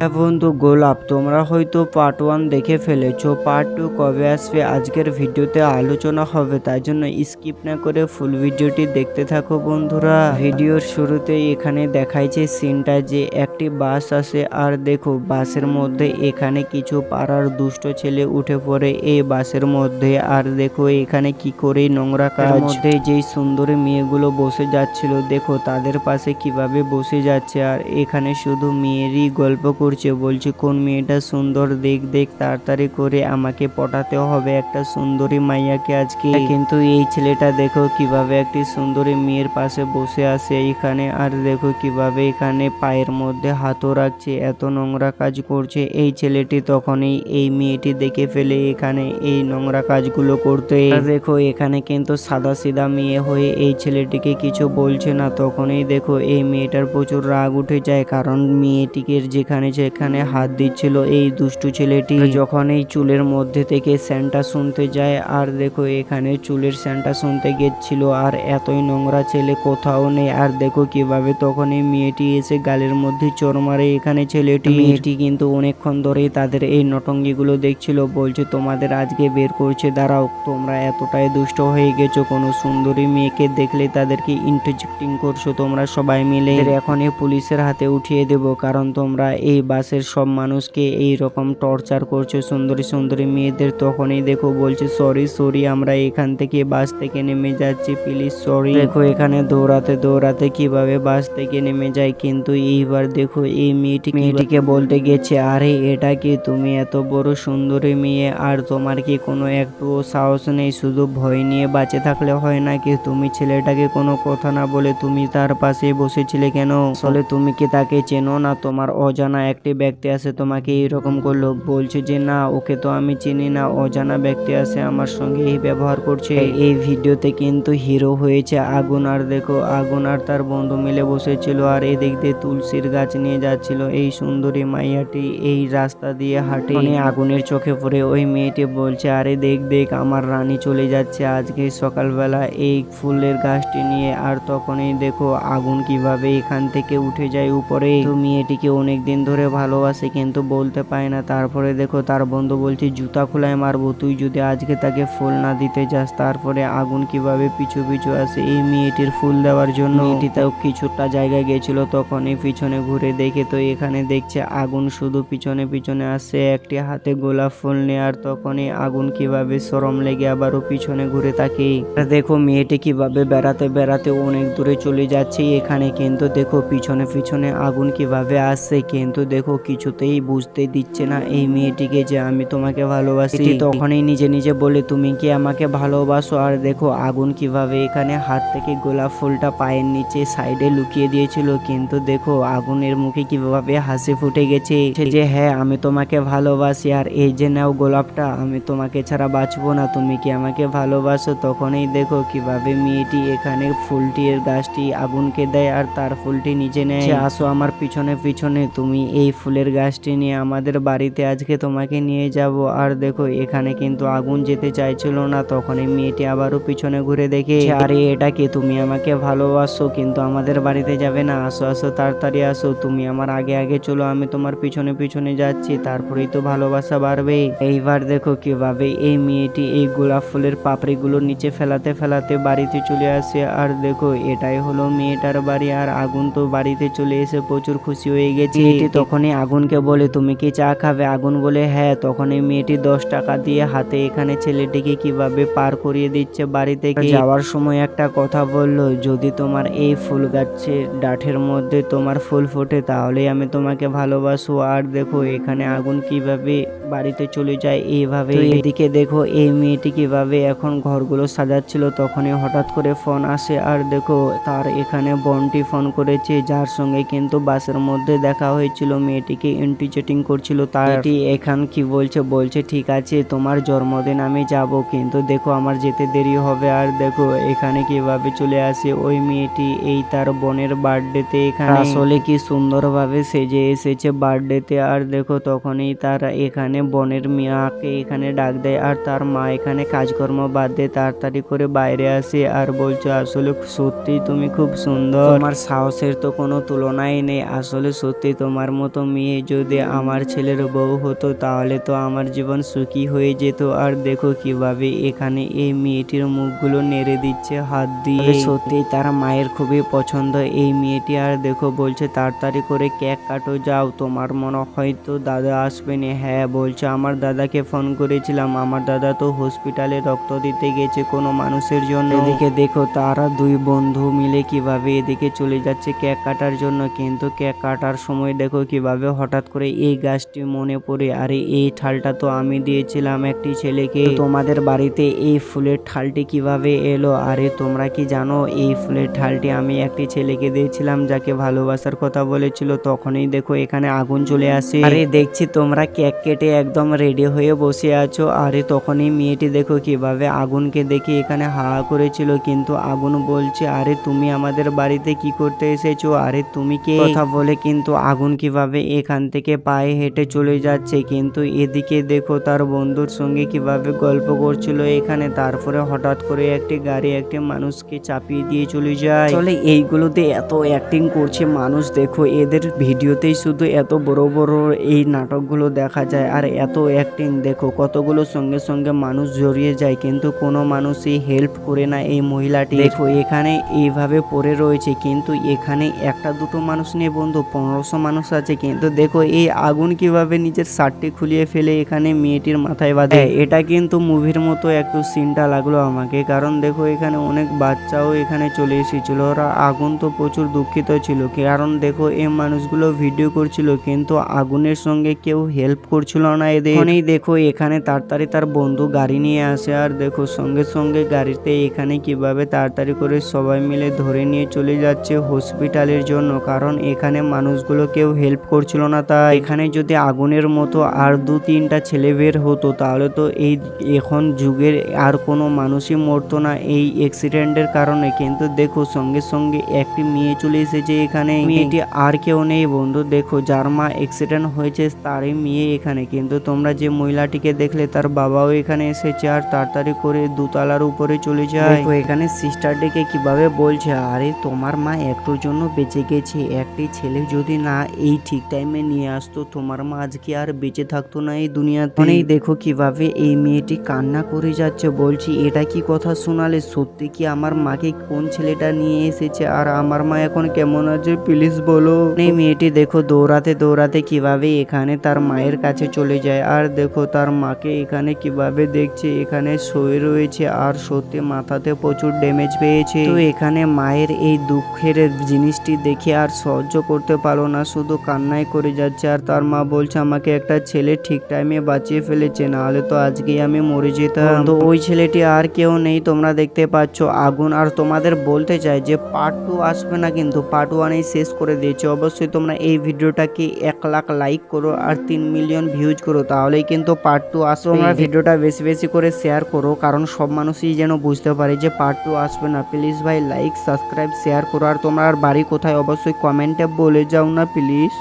হ্যাঁ বন্ধু গোলাপ তোমরা হয়তো পার্ট ওয়ান দেখে ফেলেছো। পার্ট টু কবে আসবে? আজকের ভিডিওতে আলোচনা হবে তাই জন্য স্কিপ না করে ফুল ভিডিওটি দেখতে থাকো বন্ধুরা। ভিডিওর শুরুতেই এখানে দেখাইছে সিনটা যে একটি বাস আসে আর দেখো বাসের মধ্যে এখানে কিছু পাড়ার দুষ্ট ছেলে উঠে পড়ে এই বাসের মধ্যে। আর দেখো এখানে কি করে নোংরা কাজ মধ্যে যেই সুন্দরী মেয়েগুলো বসে যাচ্ছিল দেখো তাদের পাশে কীভাবে বসে যাচ্ছে। আর এখানে শুধু মেয়েরই গল্প করছে বলছে কোন মেয়েটা সুন্দর দেখ দেখ তাড়াতাড়ি করে আমাকে পটাতে হবে একটা সুন্দরী মাইয়াকে আজকে। কিন্তু এই ছেলেটা দেখো কীভাবে একটি সুন্দরী মেয়ের পাশে বসে আছে এখানে আর দেখো কীভাবে এখানে পায়ের মধ্যে হাতও রাখছে এত নোংরা কাজ করছে। এই ছেলেটি তখনই এই মেয়েটি দেখে ফেলে এখানে এই নোংরা কাজগুলো করতে। দেখো এখানে কিন্তু সাদা সিধা মেয়ে হয়ে এই ছেলেটিকে কিছু বলছে না তখনই দেখো এই মেয়েটার প্রচুর রাগ উঠে যায় কারণ মেয়েটিকে যেখানে যেখানে হাত দিচ্ছিল এই দুষ্টু ছেলেটি। যখন এই চুলের মধ্যে থেকে স্যান্টা শুনতে যায় আর দেখো এখানে চুলের স্যান্টা শুনতে গেছিল আর এতই নোংরা ছেলে কোথাও নেই। আর দেখো কীভাবে তখন এই মেয়েটি এসে গালের মধ্যে চোর মারে এখানে ছেলেটি। মেয়েটি কিন্তু অনেকক্ষণ ধরেই তাদের এই নটঙ্গিগুলো দেখছিল বলছে তোমাদের আজকে বের করছে দাঁড়াও তোমরা এতটাই দুষ্ট হয়ে গেছো কোনো সুন্দরী মেয়েকে দেখলে তাদেরকে ইন্টারজেক্টিং করছ তোমরা সবাই মিলে। এখনই পুলিশের হাতে উঠিয়ে দেব কারণ তোমরা এই বাসের সব মানুষকে এই রকম টর্চার করছ। সুন্দরী সুন্দরী মেয়েদের তখনই দেখো বলছে সরি সরি আমরা এখান থেকে বাস থেকে নেমে যাচ্ছি প্লিজ সরি দেখো এখানে দৌড়াতে দৌড়াতে কীভাবে বাস থেকে নেমে যায়, কিন্তু এইবার দেখো এই মেয়েটি মেয়েটিকে বলতে গেছে, আরে, এটা কি তুমি এত বড় সুন্দরী মেয়ে? আর তোমার কি কোনো একটুও সাহস নেই? শুধু ভয় নিয়ে বাঁচে থাকলে হয় নাকি? তুমি ছেলেটাকে কোনো কথা না বলে তুমি তার পাশে বসেছিলে কেন? আসলে তুমি কি তাকে চেনো না? তোমার অজানা একটি ব্যক্তি আছে তোমাকে এইরকম করল, বলছে যে না, ওকে তো আমি চিনি না, অজানা ব্যক্তি আছে আমার সঙ্গে এই ব্যবহার করছে। এই ভিডিওতে কিন্তু হিরো হয়েছে আগুন, আর দেখো, আগুন আর তার বন্ধু মিলে বসেছিল আর এদিক দিয়ে তুলসীর গাছ নিয়ে যাচ্ছিল। এই সুন্দরী মাইয়াটি এই রাস্তা দিয়ে হাঁটে। আগুনের চোখে পড়ে। ওই মেয়েটি বলছে, আরে দেখ দেখ, আমার রানী চলে যাচ্ছে আজকে সকালবেলা এই ফুলের গাছটি নিয়ে। আর তখনই দেখো, আগুন কীভাবে এখান থেকে উঠে যায় উপরে। তো মেয়েটিকে অনেক দিন ধরে ভালোবাসে, কিন্তু বলতে পায় না। তারপরে দেখো, তার বন্ধু বলছে, জুতা খোলায় মারবো, তুই যদি আজকে তাকে ফুল না দিতে যাস, তারপরে আগুন কীভাবে পিছু পিছু আসে? এই মেয়েটির ফুল দেওয়ার জন্য মেয়েটি তাও কিছুটা জায়গায় গেছিল তখনই পিছনে ঘুরে দেখে তো এখানে দেখছে, আগুন শুধু পিছনে পিছনে আসছে একটি হাতে গোলাপ ফুল নিয়ে আর তখনই আগুন কীভাবে সরম লেগে আবারও পিছনে ঘুরে আর দেখো, মেয়েটি কীভাবে বেড়াতে বেড়াতে অনেক দূরে চলে যাচ্ছে, এখানে কিন্তু দেখো, পিছনে পিছনে আগুন কীভাবে আসছে কিন্তু দেখো কিছুতেই বুঝতে দিচ্ছে না এই মেয়েটিকে যে আমি তোমাকে ভালোবাসি। তখনই নিজে নিজে বলে তুমি কি আমাকে ভালোবাসো? আর দেখো আগুন কীভাবে এখানে হাত থেকে গোলাপ ফুলটা পায়ের নিচে সাইডে লুকিয়ে দিয়েছিল। কিন্তু দেখো আগুনের মুখে কীভাবে হাসি ফুটে গেছে। যে হ্যাঁ আমি তোমাকে ভালোবাসি আর এই যে নাও গোলাপটা আমি তোমাকে ছাড়া বাঁচবো না তুমি কি আমাকে ভালোবাসো? তখনই দেখো কীভাবে মেয়েটি এখানে ফুলটির গাছটি আগুনকে দেয় আর তার ফুলটি নিজে নেয়। আসো আমার পিছনে পিছনে তুমি এই ফুলের গাছটি নিয়ে আমাদের বাড়িতে আজকে তোমাকে নিয়ে যাব। আর দেখো, এখানে কিন্তু আগুন যেতে চাইছিল না। তখন এই মেয়েটি আবারও পিছনে ঘুরে দেখে, আরে, এটা কি? তুমি আমাকে ভালোবাসো, কিন্তু আমাদের বাড়িতে যাবে না। আসো আসো, তাড়াতাড়ি আসো। তুমি আমার আগে আগে চলো, আমি তোমার পিছনে পিছনে যাচ্ছি। তারপরেই তো ভালোবাসা বাড়বে। এইবার দেখো কীভাবে এই মেয়েটি এই গোলাপ ফুলের পাপড়িগুলো নিচে ফেলাতে ফেলাতে বাড়িতে চলে আসে। আর দেখো, এটাই হলো মেয়েটার বাড়ি। আর আগুন তো বাড়িতে চলে এসে প্রচুর খুশি হয়ে গেছে। মেয়েটি তখনই আগুনকে বলে, তুমি কি চা খাবে? আগুন বলে হ্যাঁ। তখনই মেয়েটি দশ টাকা দিয়ে হাতে এখানে ছেলেটিকে কীভাবে পার করিয়ে দিচ্ছে বাড়িতে যাওয়ার সময় একটা কথা বলল, যদি তোমার এই ফুল গাছের ডাঠের মধ্যে তোমার ফুল ফোটে তাহলে আমি তোমাকে ভালোবাসো আর দেখো, এখানে আগুন কীভাবে বাড়িতে চলে যায়। এইভাবে এদিকে দেখো এই মেয়েটি কীভাবে এখন ঘরগুলো সাজাচ্ছিল। তখনই হঠাৎ করে ফোন আসে আর দেখো তার এখানে বনটি ফোন করেছে যার সঙ্গে কিন্তু বাসের মধ্যে দেখা হয়েছিল। মেয়েটিকে এন্ট্রি ইন্টিচেটিং করছিল। তারটি এখান কি বলছে? বলছে ঠিক আছে তোমার জন্মদিন আমি যাব কিন্তু দেখো আমার যেতে দেরি হবে। আর দেখো এখানে কীভাবে চলে আসে? ওই মেয়েটি এই তার বোনের বার্থডেতে এখানে আসলে কি সুন্দরভাবে সেজে এসেছে বার্থডেতে। আর দেখো তখনই তার এখানে বোনের মিয়াকে এখানে ডাক দেয় আর তার মা এখানে কাজকর্ম বাদ দিয়ে তাড়াতাড়ি করে বাইরে আসে আর বলছে, আসলে সত্যি তুমি খুব সুন্দর। তোমার সাহসের তো কোনো তুলনাই নেই। আসলে সত্যি তোমার মতো মেয়ে যদি আমার ছেলের বউ হতো, তাহলে তো আমার জীবন সুখী হয়ে যেত। আর দেখো কীভাবে এখানে এই মেয়েটির মুখগুলো নেড়ে দিচ্ছে, হাত দিয়ে। সত্যি তার মায়ের খুবই পছন্দ এই মেয়েটি। আর দেখো বলছে, তাড়াতাড়ি করে কেক কাটো, যাও। তোমার মনে হয়তো দাদা আসবে না? হ্যাঁ বলছে আমার দাদাকে ফোন করেছিলাম। আমার দাদা তো হসপিটালে রক্ত দিতে গেছে কোনো মানুষের জন্য। এদিকে দেখো তারা দুই বন্ধু মিলে কীভাবে এদিকে চলে যাচ্ছে কেক কাটার জন্য। কিন্তু কেক কাটার সময় দেখো কীভাবে হঠাৎ করে এই গাছটি মনে পড়ে। আরে এই ঠালটা তো আমি দিয়েছিলাম একটি ছেলেকে। তোমাদের বাড়িতে এই ফুলের ঠালটি কীভাবে এলো? আরে তোমরা কি জানো এই ফুলের ঠালটি আমি একটি ছেলেকে দিয়েছিলাম যাকে ভালোবাসার কথা বলেছিল। তখনই দেখো এখানে আগুন চলে আসে। আরে দেখছি তোমরা কেক কেটে একদম রেডি হয়ে বসে আছো। আরে তখনই মেয়েটি দেখো কীভাবে আগুনকে দেখে এখানে হা করেছিল। কিন্তু আগুন বলছে, আরে তুমি আমাদের বাড়িতে কি করতে এসেছ? আরে তুমি কে? কথা বলে কিন্তু আগুন কীভাবে এখান থেকে পায়ে হেঁটে চলে যাচ্ছে। কিন্তু এদিকে দেখো তার বন্ধুর সঙ্গে কীভাবে গল্প করছিল এখানে। তারপরে হঠাৎ করে একটি গাড়ি একটি মানুষকে চাপিয়ে দিয়ে চলে যায়। চলে, এইগুলোতে এত অ্যাক্টিং করছে মানুষ। দেখো, এদের ভিডিওতেই শুধু এত বড় বড় এই নাটকগুলো দেখা যায়। আর এত অ্যাক্টিং দেখো কতগুলো সঙ্গে সঙ্গে মানুষ জড়িয়ে যায় কিন্তু কোনো মানুষই হেল্প করে না এই মহিলাটি। দেখো এখানে এইভাবে পড়ে রয়েছে কিন্তু এখানে একটা দুটো মানুষ নিয়ে বন্ধু পনেরোশো মানুষ আছে কিন্তু দেখো এই আগুন কীভাবে নিজের শার্টটি খুলিয়ে ফেলে এখানে মেয়েটির মাথায় বাঁধে। এটা কিন্তু মুভির মতো একটু সিনটা লাগল আমাকে কারণ দেখো এখানে অনেক বাচ্চাও এখানে চলে এসেছিল ওরা আগুন তো প্রচুর দুঃখিত ছিল কারণ দেখো এই মানুষগুলো ভিডিও করছিল কিন্তু আগুনের সঙ্গে কেউ হেল্প করছিল না এদের। এখনই দেখো, এখানে তাড়াতাড়ি তার বন্ধু গাড়ি নিয়ে আসে, আর দেখো সঙ্গে সঙ্গে গাড়িতে এখানে কীভাবে তাড়াতাড়ি করে সবাই মিলে ধরে নিয়ে চলে যাচ্ছে হসপিটালের জন্য, কারণ এখানে মানুষগুলো কেউ হেল্প করছিল না তা এখানে যদি আগুনের মতো আর দু তিনটা ছেলে বের হতো, তাহলে তো এই এখন যুগের আর কোনো মানুষই মরতো না এই অ্যাক্সিডেন্টের কারণে। কিন্তু দেখো সঙ্গে সঙ্গে একটি মেয়ে চলে এসেছে এখানে। মেয়েটি আর কেউ নেই বন্ধু, দেখো যার মা অ্যাক্সিডেন্ট হয়েছে, তারই মেয়ে এখানে। কিন্তু তোমরা যে মহিলাটিকে দেখলে, তার বাবাও এখানে এসেছে আর তাড়াতাড়ি করে দুতলার উপরে চলে যায়। দেখো, এখানে সিস্টারটিকে কীভাবে বলছে, আরে, তোমার মা একটুর জন্য বেঁচে গেছে। একটি ছেলে যদি না এই ঠিক টাইমে নিয়ে আসতো, তোমার মা আজকে আর বেঁচে থাকতো না এই দুনিয়াতে। অনেক দেখো কীভাবে এই মেয়েটি কান্না করে যাচ্ছে। বলছি, এটা কি কথা শোনালে? সত্যি কি আমার মাকে কোন ছেলেটা নিয়ে এসেছে? আর আমার মা এখন কেমন আছে প্লিজ বলো? এই মেয়েটি দেখো দৌড়াতে দৌড়াতে কীভাবে এখানে তার মায়ের কাছে চলে যায়। আর দেখো তার মাকে এখানে কীভাবে দেখছে? এখানে শুয়ে রয়েছে আর সত্যি মাথাতে প্রচুর ড্যামেজ পেয়েছে। তো এখানে মায়ের এই দুঃখের জিনিসটি দেখে আর সহ্য করতে পারল না, শুধু কান্নাই করে যাচ্ছে। আর তার মা বলছে, আমাকে একটা ছেলে ঠিক টাইমে বাঁচিয়ে ফেলেছে, নাহলে তো আজকেই আমি মরে যেতাম। তো ওই ছেলেটি আর কেউ নেই, তোমরা দেখতে পাচ্ছ। আগুন, আর তোমাদের বলতে চাই যে পার্ট টু আসবে না কিন্তু পার্ট ওয়ানেই শেষ করে দিয়েছে। অবশ্যই তোমরা এই ভিডিওটাকে এক লাখ লাইক করো, আর তিন মিলিয়ন ভিউজ করো তাহলেই কিন্তু পার্ট টু আসবে। তোমরা ভিডিওটা বেশি বেশি করে শেয়ার করো কারণ সব মানুষই যেন বুঝতে পারে যে পার্ট টু আসবে না। প্লিজ ভাই লাইক সাবস্ক্রাইব শেয়ার করো। আর তোমার বাড়ি কোথায় অবশ্যই কমেন্টে বলে যাও না প্লিজ